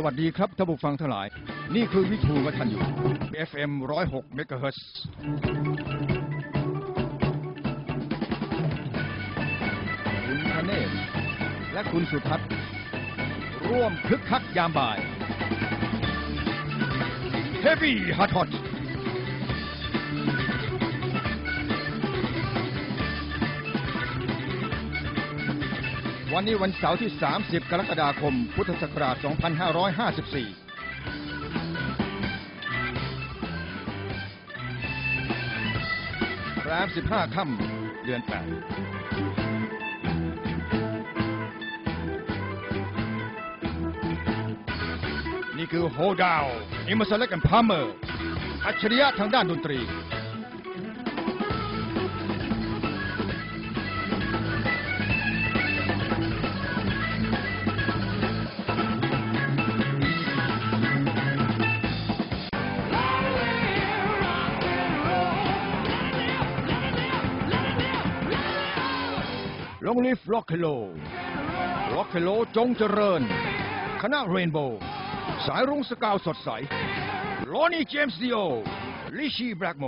สวัสดีครับท่านผู้ฟังทั้งหลาย นี่คือวิทูวัฒนอยู่ FM 106เมกะเฮิรตซ์คุณคเนศและคุณสุทัศน์ร่วมคึกคักยามบ่าย Heavy Hot Hot วันนี้วันเสาร์ที่ 30 กรกฎาคม พุทธศักราช 2554แรม15 ค่ำ เดือน 8 นี่คือโฮดาวอิมเมอร์สเล็กแอนพาร์เมอร์ อัจฉริยะทางด้านดนตรี ลงลิฟล็อกเคโลล็อกเคโลจงเจริญ คณะเรนโบว์ สายรุ้งสกาวสดใสลอนี่เจมส์ดิโอลิชีแบล็กโม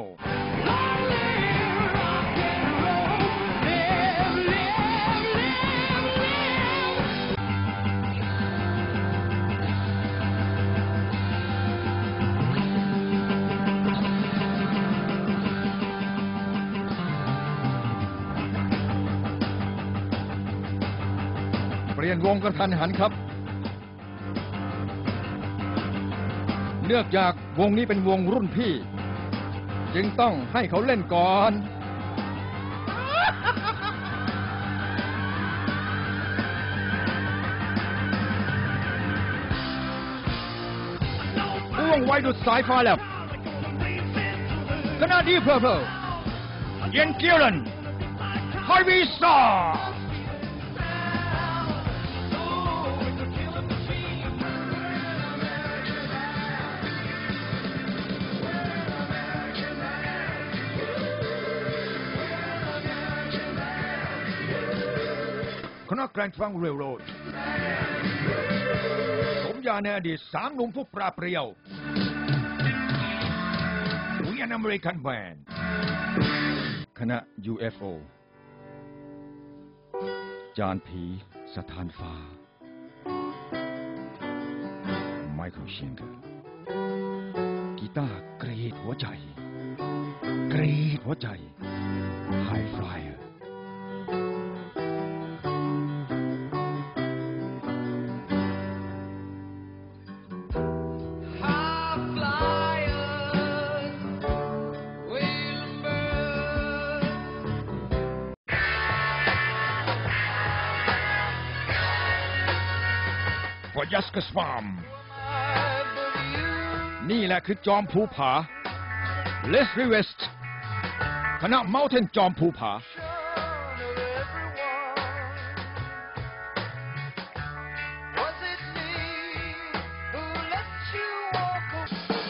เปลี่ยนวงกันทันหันครับ เนื่องจากวงนี้เป็นวงรุ่นพี่ จึงต้องให้เขาเล่นก่อนอ้วงไวดุดสายฟ้าแลบคณะดีเพอร์เพลเยนเกียรันไฮวีสตาร์ คณะแกรนด์ฟังเรลโรดสมญาในอดีตสามหนุ่มผู้ปราเปรียววีแอนอเมริกันแบนด์คณะ UFO จานผีสถานฟ้า ไมเคิลเชนเกอร์กีตาร์กรีดหัวใจ กรีดหัวใจไฮฟลาย ฟอยัสกสปาม I but you นี่แหละคือจอมภูผาเลสรีเวสต์คณะเม t เทนจอมภูผา shone of everyone. Was it me who let you walk away?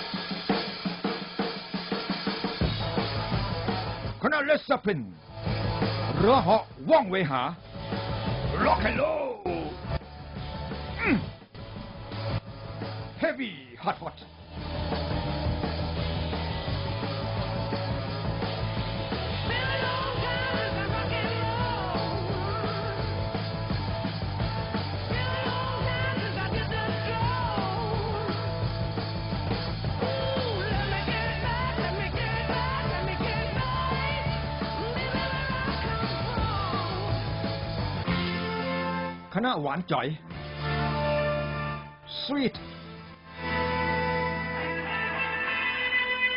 คณะเลสซ p ปินเรือเหาะว่องเวหา ล็อกไฮโล เฮฟวี่ฮอต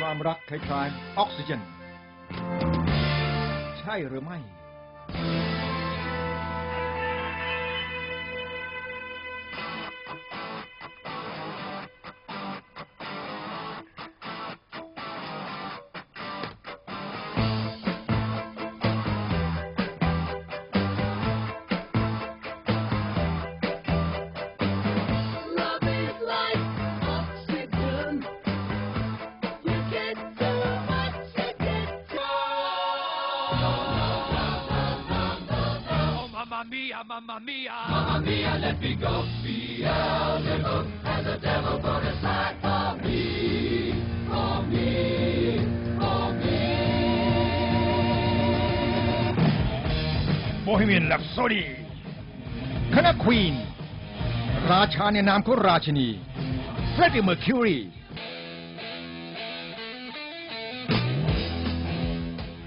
ควานจ่อยสวีทความรักคล้ายๆ ออกซิเจน ใช่หรือไม่ mia, mamma mia. Mamma mia, let me go. Beelzebub has a devil put aside for me, for me, for me. โบฮีเมียน h ั p โซดีคณะควีน ราชาในนามของราชินีเฟรดดี้เมอร์คิวรี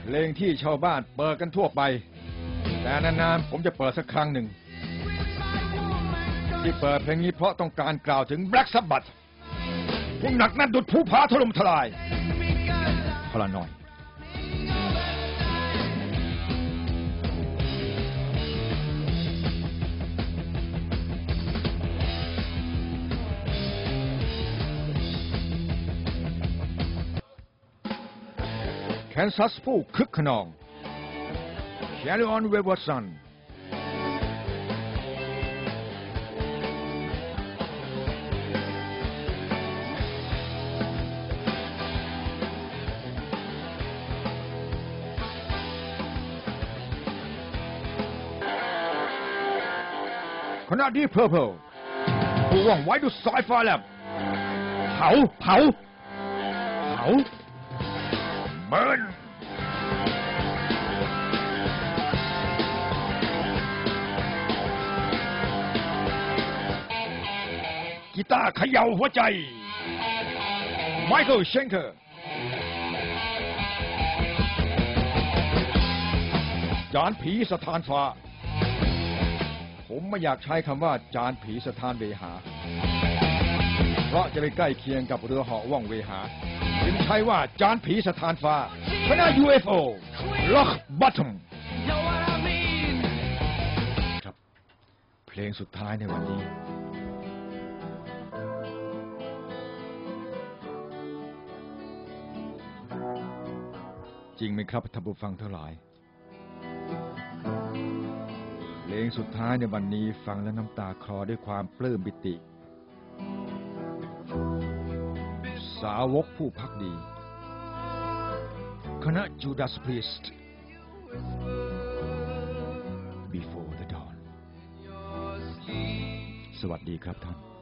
เพลงที่ชาวบ้านเปิดกันทั่วไป แต่นานๆผมจะเปิดสักครั้งหนึ่ง ที่เปิดเพลงนี้เพราะต้องการกล่าวถึง Black Sabbath พวกหนักนั่นดุดภูผาถล่มทลายพลานอยแคนซัสผู้คึกขนอง Carry on Wayward Son คณะดีเพอร์เพลผู้ว่องไว้ดุดสายฟ้าแลบเผา เผา เผาเบิร์น กีตาร์เขย่าหัวใจ ไมเคิลเชนเกอร์จานผีสถานฟ้า ผมไม่อยากใช้คำว่าจานผีสถานเวหา เพราะจะไปใกล้เคียงกับเรือเหาะว่องเวหา จึงใช้ว่าจานผีสถานฟ้าคณะ UFO ล็อกบัตทมครับ เพลงสุดท้ายในวันนี้ จริงไหมครับท่านผู้ฟังทั้งหลายเพลงสุดท้ายในวันนี้ฟังแล้วน้ำตาคลอด้วยความปลื้มปิติ สาวกผู้พักดี คณะ Judas Priest Before the Dawn สวัสดีครับท่าน